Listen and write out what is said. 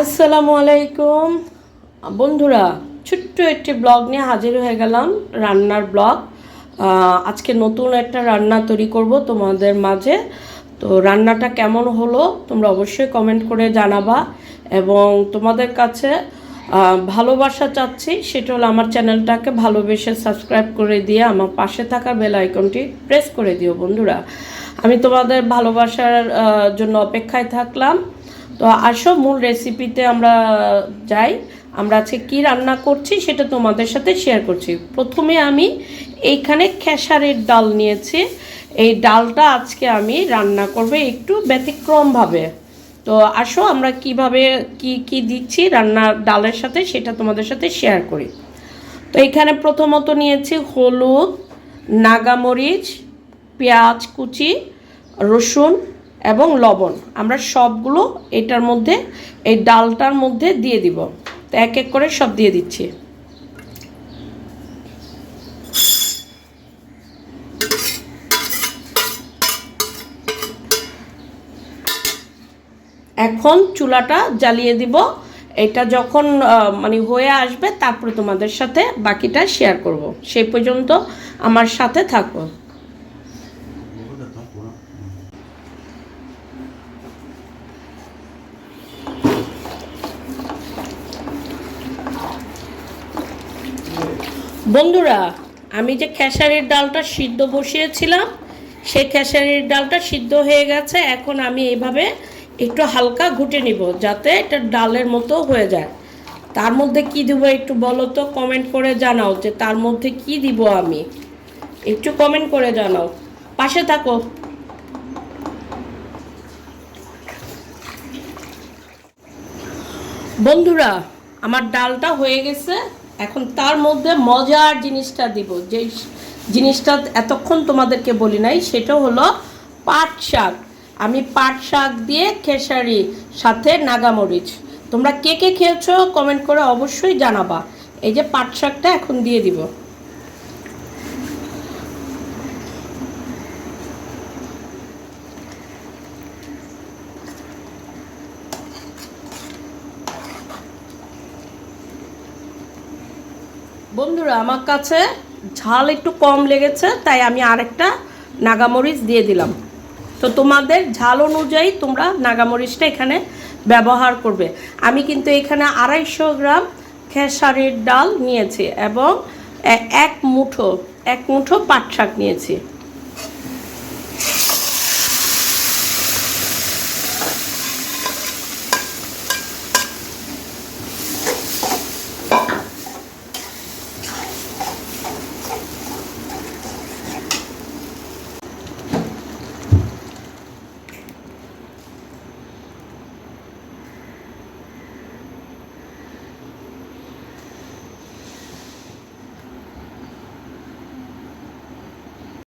আসসালামু আলাইকুম। বন্ধুরা, ছোট্ট একটি ব্লগ নিয়ে হাজির হয়ে গেলাম, রান্নার ব্লগ। আজকে নতুন একটা রান্না তৈরি করব তোমাদের মাঝে। তো রান্নাটা কেমন হলো তোমরা অবশ্যই কমেন্ট করে জানাবা এবং তোমাদের কাছে ভালোবাসা চাচ্ছি সেটা হলো আমার চ্যানেলটাকে ভালোবেসে সাবস্ক্রাইব করে দিয়ে আমার পাশে থাকা বেল আইকনটি প্রেস করে দিও বন্ধুরা। আমি তোমাদের ভালোবাসার জন্য অপেক্ষায় থাকলাম। তো আসো, মূল রেসিপিতে আমরা যাই। আমরা আজকে কী রান্না করছি সেটা তোমাদের সাথে শেয়ার করছি। প্রথমে আমি এইখানে খেসারের ডাল নিয়েছি। এই ডালটা আজকে আমি রান্না করব একটু ব্যতিক্রমভাবে। তো আসো, আমরা কীভাবে কি কি দিচ্ছি রান্নার ডালের সাথে সেটা তোমাদের সাথে শেয়ার করি। তো এখানে প্রথমত নিয়েছি হলুদ নাগামরিচ পেঁয়াজ কুচি, রসুন এবং লবণ। আমরা সবগুলো এটার মধ্যে, এই ডালটার মধ্যে দিয়ে দিব। তো এক এক করে সব দিয়ে দিচ্ছি। এখন চুলাটা জ্বালিয়ে দিব। এটা যখন মানে হয়ে আসবে, তারপরে তোমাদের সাথে বাকিটা শেয়ার করব। সেই পর্যন্ত আমার সাথে থাকো। বন্ধুরা, আমি যে খেসারির ডালটা সিদ্ধ বসিয়েছিলাম, সেই খেসারির ডালটা সিদ্ধ হয়ে গেছে। এখন আমি এইভাবে একটু হালকা ঘুটে নিব যাতে এটা ডালের মতো হয়ে যায়। তার মধ্যে কি দিব একটু বলো তো? কমেন্ট করে জানাও যে তার মধ্যে কি দিব আমি। একটু কমেন্ট করে জানাও। পাশে থাকো। বন্ধুরা, আমার ডালটা হয়ে গেছে। এখন তার মধ্যে মজার জিনিসটা দিব। যে জিনিসটা এতক্ষণ তোমাদেরকে বলি নাই, সেটা হলো পাট শাক। আমি পাট শাক দিয়ে খেসারি, সাথে নাগামরিচ। তোমরা কে কে খেয়েছো কমেন্ট করে অবশ্যই জানাবা। এই যে পাট শাকটা এখন দিয়ে দিব। বন্ধুরা, আমার কাছে ঝাল একটু কম লেগেছে, তাই আমি আরেকটা নাগামরিচ দিয়ে দিলাম। তো তোমাদের ঝাল অনুযায়ী তোমরা নাগামরিচটা এখানে ব্যবহার করবে। আমি কিন্তু এখানে আড়াইশো গ্রাম খেসারির ডাল নিয়েছি এবং এক মুঠো এক মুঠো পাট শাক নিয়েছি।